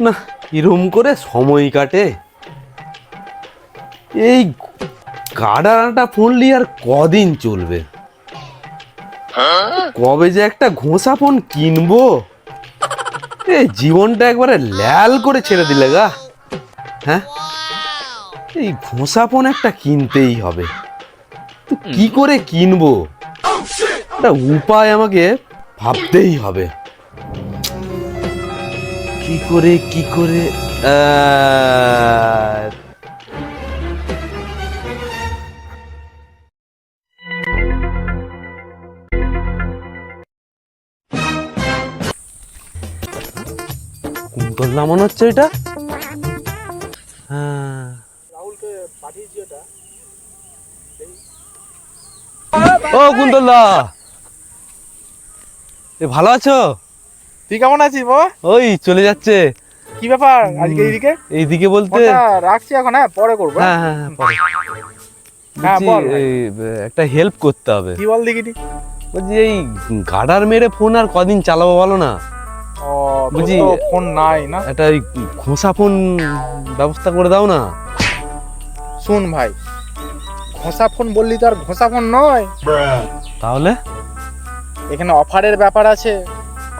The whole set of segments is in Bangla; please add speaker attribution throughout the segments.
Speaker 1: না। কিরম করে? সময় কাটে। এই গাডাটা ফোন নিয়ে আর কদিন চলবে? কবে যে একটা ঘোষা ফোন কিনবো? এই জীবনটা একবারে ল্যাল করে ছেড়ে দিলে গা। হ্যাঁ? এই ঘোষা ফোন একটা কিনতেই হবে। কি করে কিনবো? একটা উপায় আমাকে ভাবতেই হবে। কি করে কি করে? কুন্তল মনে হচ্ছে এটা? হ্যাঁ। ও কুন্তল দা এ ভালো আছো?
Speaker 2: তুই কেমন আছিস বাবা?
Speaker 1: ওই চলে যাচ্ছে।
Speaker 2: কি ব্যাপার আজকে এইদিকে?
Speaker 1: এইদিকে বলতে
Speaker 2: রাখছি এখন হ্যাঁ পরে করব
Speaker 1: হ্যাঁ? হ্যাঁ হ্যাঁ, পরে।
Speaker 2: হ্যাঁ,
Speaker 1: একটা হেল্প করতে হবে।
Speaker 2: কি বল
Speaker 1: বলছি এই গাডার মেরে ফোন আর কদিন চালাবো বলো না? বুঝি।
Speaker 2: ফোন নাই না?
Speaker 1: একটা ওই ঘোষা ফোন ব্যবস্থা করে দাও না।
Speaker 2: শুন ভাই ঘষা ফোন বললি তো আর ঘষা ফোন নয়।
Speaker 1: তাহলে?
Speaker 2: এখানে অফারের ব্যাপার আছে।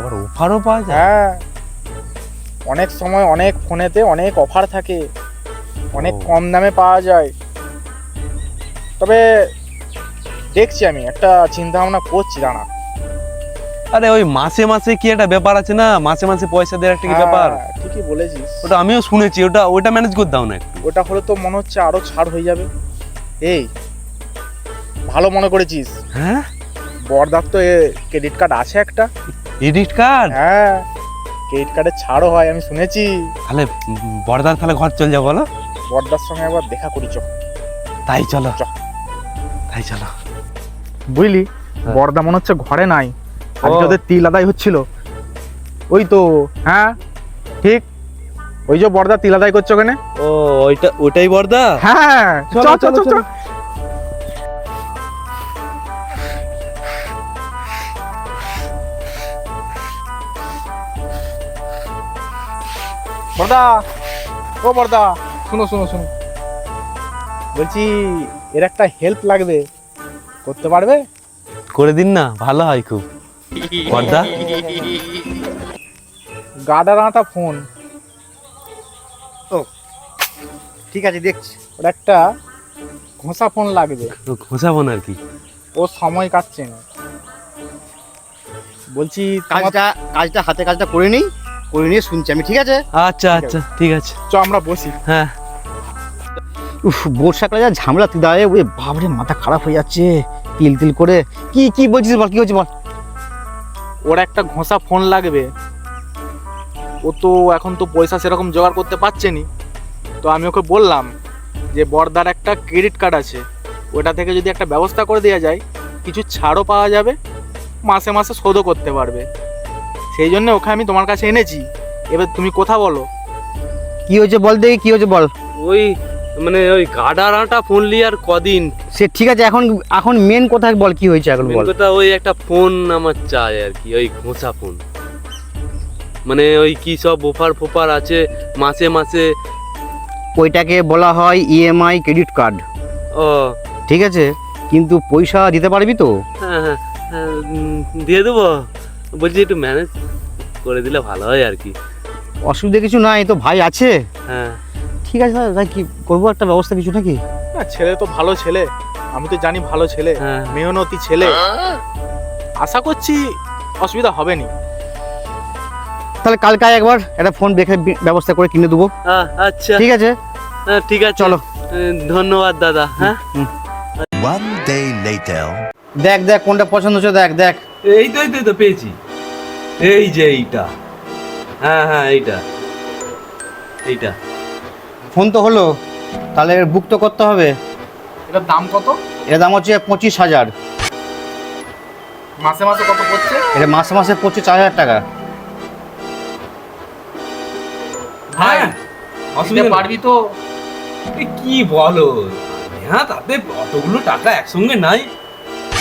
Speaker 1: আবার অফারও পাওয়া যায়।
Speaker 2: হ্যাঁ। অনেক সময় অনেক ফোনেতে অনেক অফার থাকে। অনেক কম দামে পাওয়া যায়। তবে দেখছি আমি একটা চিন্তা ভাবনা করছি দাঁড়া।
Speaker 1: আরে ওই মাসে মাসে কি একটা ব্যাপার আছে না? মাসে মাসে পয়সা দেওয়ার একটা কি ব্যাপার?
Speaker 2: হ্যাঁ, ঠিকই বলেছিস।
Speaker 1: ওটা আমিও শুনেছি ওটা ওটা ম্যানেজ করে দাও না একটু।
Speaker 2: ওটা হলে তো মনে হচ্ছে আরও ছাড় হয়ে যাবে। এই ভালো মনে করেছিস।
Speaker 1: হ্যাঁ?
Speaker 2: বরদার তো ক্রেডিট কার্ড আছে একটা?
Speaker 1: এডিট কার্ড
Speaker 2: হ্যাঁ। ক্রেডিট কার্ডে ছাড়ও হয় আমি শুনেছি।
Speaker 1: তাহলে উম, বড়দার তাহলে ঘর চল যাও বলো।
Speaker 2: বরদার সঙ্গে একবার দেখা করি চ
Speaker 1: তাই চলো। তাই চলো।
Speaker 2: বুঝলি?
Speaker 1: হ্যাঁ।
Speaker 2: বরদা মনে হচ্ছে ঘরে নাই। আজকে ওদের তিল আদায় হচ্ছিল। ওই তো হ্যাঁ? ঠিক? ওই যে বরদা তিল আদায় করছে ওখানে।
Speaker 1: ও ওইটা ওটাই বড়দা
Speaker 2: হ্যাঁ।
Speaker 1: চলো,
Speaker 2: চল।
Speaker 1: চলো,
Speaker 2: বরদা ও বরদা শুনো শুনো শুনো। বলছি এর একটা হেল্প লাগবে। করতে পারবে?
Speaker 1: করে দিন না ভালো হয় খুব। বড়দা
Speaker 2: গাডার আটা ফোন
Speaker 3: ঠিক আছে দেখছি।
Speaker 2: ওর একটা ঘোষা ফোন লাগবে।
Speaker 1: ঘোষাবো না আর কি?
Speaker 2: ও সময় কাটছে না। বলছি
Speaker 3: কাজটা কাজটা হাতে কাজটা করে নিই? করে নিয়ে শুনছি আমি ঠিক আছে?
Speaker 1: আচ্ছা আচ্ছা ঠিক আছে।
Speaker 2: চ আমরা বসি।
Speaker 1: হ্যাঁ।
Speaker 3: উফ বর্ষাকালে যা ঝামেলা তুই দাঁড়ায় ওই বাবরে মাথা খারাপ হয়ে যাচ্ছে তিল তিল করে। কি কি বলছিস বল কি হচ্ছে বল?
Speaker 2: ওর একটা ঘোষা ফোন লাগবে। ও তো এখন তো পয়সা সেরকম জোগাড় করতে পারছে নি। তো আমি ওকে বললাম যে বর্দার একটা ক্রেডিট কার্ড আছে। ওটা থেকে যদি একটা ব্যবস্থা করে দেওয়া যায় কিছু ছাড়ও পাওয়া যাবে মাসে মাসে শোধও করতে পারবে। সেই জন্য ওকে আমি তোমার কাছে এনেছি। এবার তুমি কথা বলো।
Speaker 3: কি হয়েছে বল দেখি কি হয়েছে বল।
Speaker 1: ওই মানে ওই গাডার আটা ফোন লি আর কদিন?
Speaker 3: সে ঠিক আছে এখন এখন মেন কথা বল কি হয়েছে এখন বল।
Speaker 1: কথা ওই একটা ফোন আমার চাই আর কি ওই ঘোষা ফোন। মানে ওই কি সব অফার ফোফার আছে মাসে মাসে?
Speaker 3: ওইটাকে বলা হয় ইএমআই ক্রেডিট কার্ড
Speaker 1: ও।
Speaker 3: ঠিক আছে কিন্তু পয়সা দিতে পারবি তো?
Speaker 1: হ্যাঁ হ্যাঁ হ্যাঁ, দিয়ে দেবো? বলছি একটু ম্যানেজ করে দিলে ভালো হয় আর কি।
Speaker 3: অসুবিধা কিছু নাই তো ভাই আছে?
Speaker 1: হ্যাঁ।
Speaker 3: ঠিক আছে তাই কি করব একটা ব্যবস্থা কিছু নাকি?
Speaker 2: না ছেলে তো ভালো ছেলে। আমি তো জানি ভালো ছেলে।
Speaker 1: হ্যাঁ।
Speaker 2: মেহনতি ছেলে। আশা করছি অসুবিধা হবে নি
Speaker 3: তাহলে কালকে আয় একবার একটা ফোন দেখে বি- ব্যবস্থা করে কিনে দেবো।
Speaker 1: আহ, আচ্ছা।
Speaker 3: ঠিক আছে?
Speaker 1: হ্যাঁ, ঠিক আছে।
Speaker 3: চলো।
Speaker 1: উম, ধন্যবাদ দাদা হ্যাঁ।
Speaker 4: One day later.
Speaker 3: দেখ দেখ কোনটা পছন্দ হচ্ছে দেখ দেখ।
Speaker 1: এই তো এই তো, এই তো পেয়েছি। এই যে এইটা। হ্যাঁ হ্যাঁ এইটা। এইটা।
Speaker 3: ফোন তো হলো। তাহলে বুক তো করতে হবে।
Speaker 2: এটার দাম কত?
Speaker 3: এর দাম হচ্ছে পঁচিশ হাজার।
Speaker 2: মাসে মাসে কত পড়ছে?
Speaker 3: এটা মাসে মাসে পঁচিশ চার হাজার টাকা।
Speaker 2: ভাই
Speaker 1: হ্যাঁ, অসুবিধা নেই।
Speaker 2: পারবি তো।
Speaker 1: এ, কি বলো? হ্যাঁ তাতে অতগুলো টাকা একসঙ্গে নাই।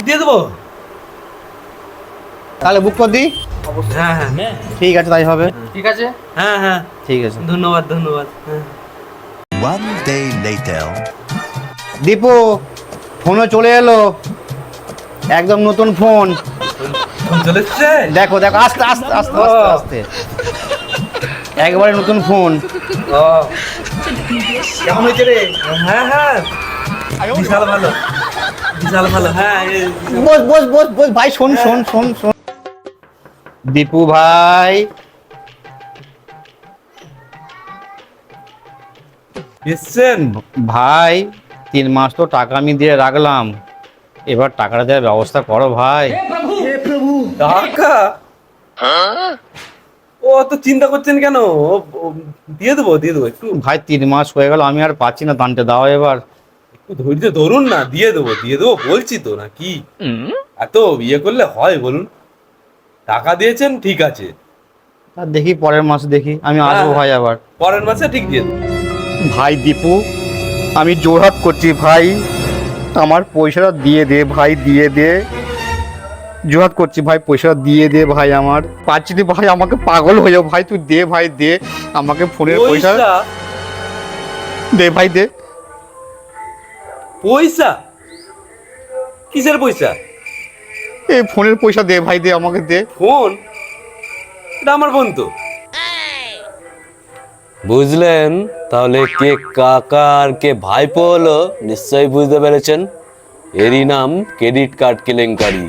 Speaker 1: দিয়ে দেবো?
Speaker 3: তাহলে বুক করে দিই
Speaker 1: হ্যাঁ হ্যাঁ।
Speaker 3: ঠিক আছে তাই হবে।
Speaker 2: ঠিক আছে?
Speaker 1: হ্যাঁ হ্যাঁ।
Speaker 3: ঠিক আছে।
Speaker 1: ধন্যবাদ ধন্যবাদ।
Speaker 4: One day later.
Speaker 3: দীপু ফোনও চলে এলো। একদম নতুন ফোন।
Speaker 1: ফোন চলে এসছে?
Speaker 3: দেখো দেখো আস্তে আস্তে আস্তে আস্তে আস্তে। একবারে নতুন ফোন।
Speaker 1: ও। কেমন হয়েছে রে? হ্যাঁ হ্যাঁ। বিশাল ভালো। বিশাল ভালো। হ্যাঁ
Speaker 3: বস বস বস বস ভাই শোন শোন শোন শোন। দীপু ভাই।
Speaker 1: এসছেন?
Speaker 3: ভাই তিন মাস তো টাকা আমি দিয়ে রাখলাম। এবার টাকাটা দেওয়ার ব্যবস্থা করো ভাই।
Speaker 1: টাকা? ও তো চিন্তা করছেন কেন? দিয়ে দেবো দিয়ে দেবো একটু।
Speaker 3: ভাই তিন মাস হয়ে গেল আমি আর পাচ্ছি না দানটা দাও এবার।
Speaker 1: একটু ধৈর্য ধরুন না দিয়ে দেবো দিয়ে দেবো বলছি তো না কি? এত ইয়ে করলে হয় বলুন। টাকা দিয়েছেন ঠিক আছে।
Speaker 3: আর দেখি পরের মাসে দেখি আমি আসব
Speaker 1: হ্যাঁ।
Speaker 3: ভাই আবার।
Speaker 1: পরের মাসে ঠিক দিয়ে
Speaker 3: ভাই দীপু আমি জোরহাট করছি ভাই। আমার পয়সাটা দিয়ে দে ভাই দিয়ে দে। জোরহাট করছি ভাই পয়সাটা দিয়ে দে ভাই আমার। পাচ্ছি না ভাই আমাকে পাগল হয়ে যাও ভাই তুই দে ভাই দে। আমাকে ফোনের পয়সা
Speaker 1: পয়সা?
Speaker 3: দে ভাই দে।
Speaker 1: পয়সা? কিসের পয়সা?
Speaker 3: এই ফোনের পয়সা দে ভাই দে আমাকে দে।
Speaker 1: ফোন? এটা আমার ফোন তো।
Speaker 5: বুঝলেন? তাহলে কে কাকা আর কে ভাইপো হলো নিশ্চয়ই বুঝতে পেরেছেন। এরই নাম ক্রেডিট কার্ড কেলেঙ্কারি।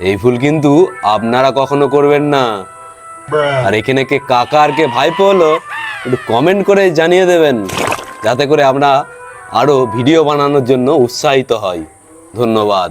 Speaker 5: এই ভুল কিন্তু আপনারা কখনো করবেন না। আর এখানে কে কাকা আর কে ভাইপো হলো একটু কমেন্ট করে জানিয়ে দেবেন যাতে করে আমরা আরও ভিডিও বানানোর জন্য উৎসাহিত হই। ধন্যবাদ।